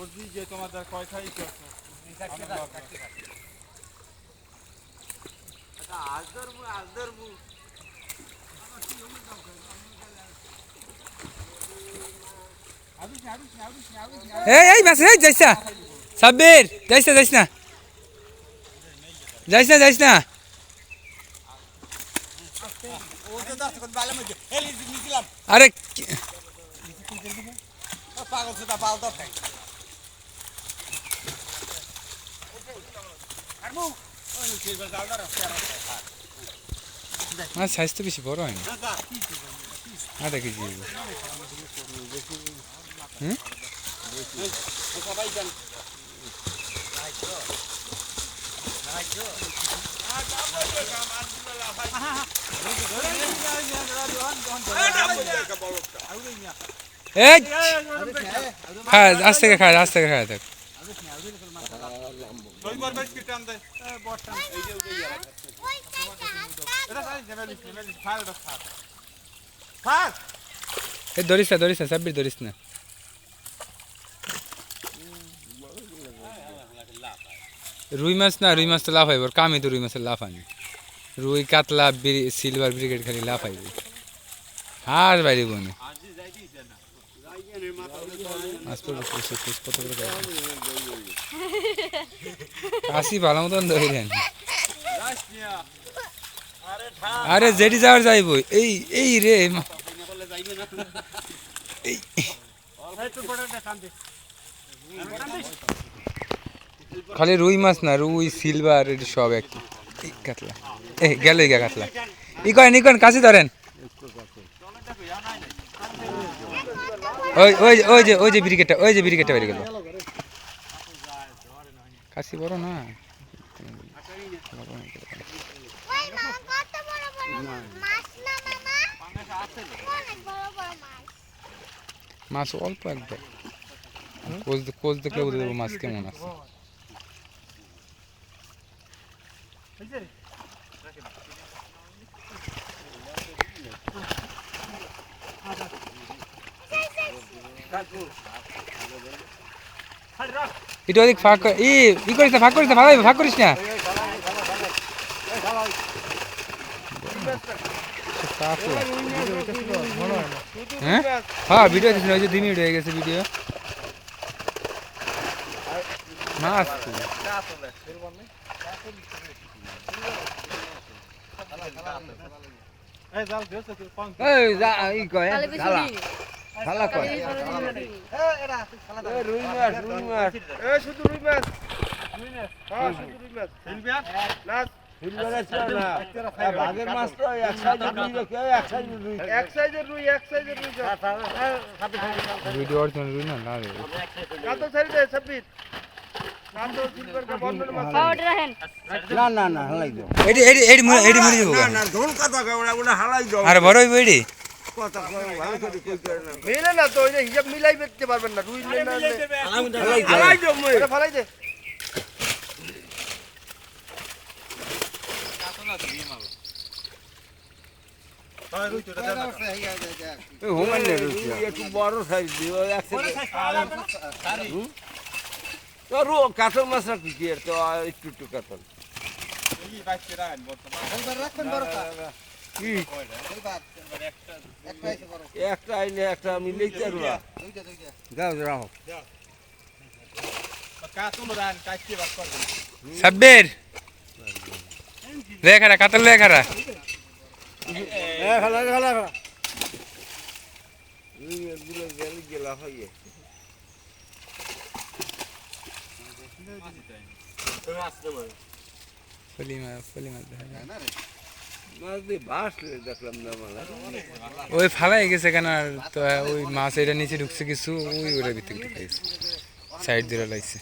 বুঝলি যে তোমাদের কয় খাই করছ এই এই মাছ এই যাইস না। সাব্বির যাইস না যাইস না। যাইস না আরে পাগল সেটা বাল দশ মাছ সাইজ বেশি বড় হয় না আধা কেজি থেকে খা আজ থেকে খায় দেখ দুইবার বেশ কি টান দেয় বটটা এই যে ওই ইয়ার এটা সাই নেমেলি নেমেলি ফাল দশ ফাল ফাল এই ধরিস না ধরিস না সাব্বির ধরিস না রুই মাছ না রুই মাছ তো লাভ হইব কামই তো রুই মাছের লাভ আনি রুই কাতলা বিরি- সিলভার ব্রিগেড খালি লাভ আইব আর বাইরে বনে মাছ পড়বে পঁচিশ, পঁচিশ, কত করে দেয়? কাশি ভালো মতন ধরেন আরে যেটি যাওয়ার যাইব। এই এই রে মা- এই। খালি রুই মাছ না রুই সিলভার এটি সব এক কাতলা। এ গেল গা কাতলা। ই করেন ই করেন কাশি ধরেন। ওই ওই ওই যে ওই যে ব্রিকেটটা ওই যে ব্রিকেটটা বেরিয়ে গেল। কাশি বড় না? ওই না কত বড় বড় মাছ না মামা? অনেক বড় বড় মাছ মাছ অল্প একবার কোচ কোচ দেখলে বুঝতে পারব মাছ কেমন আছে। এটা ওদিক ফাঁক ই ই করিস না ফাঁক করিস না ভালো ভাগ করিস না? হ্যাঁ হ্যাঁ ভিডিও দিস ওই যে দুই মিনিট হয়ে গেছে ভিডিও মাছ এই দিছো তুই কোন এই যা ই কয় কালে শালা কয়? রুই মাছ রুই মাছ। এই শুধু রুই মাছ। রুই মাছ। হ্যাঁ শুধু রুই মাছ। না হিলবারে ছিল না। বাঘের মাছ তো এক সাইজে রুই এক সাইজে রুই। এক সাইজের রুই এক সাইজের রুই ভিডিও অরিজিনাল রুই না না কত ছাড়ি দে 26 কাত সিলভার কা বন্ধন মাছ। খাওয়া ওটা রাখেন। না না না হালাই দাও। এডি এডি এডি মুড়ি এডি মুড়ি না না ধন কথা কয় ওটা ওটা হালাই দাও। আর বড় মিলে না তো হিসাব মিলাই দিতে পারবেন না রুই ফালাই দে। এই হোমান নে রুই একটু বড় সাইজ দিও এক সাইজ তো রু কাতল মাছ রাখি কি আর? তো একটু একটু কাতল। কি একটা আইলে একটা আমি লইতে পারবা যাও যাও সাব্বির। লেখারা কাতল লেখারা এ খালা খালা খালা রুই গেলা হইয়ে। ফলি মাছ ফলি মাছ ওই ফালাই গেছে কেন আর তো ওই মাছ এটা নিচে ঢুকছে কিছু ওই ওটা ভিতরে ঢুকে গেছে সাইড দিয়ে লাইছে।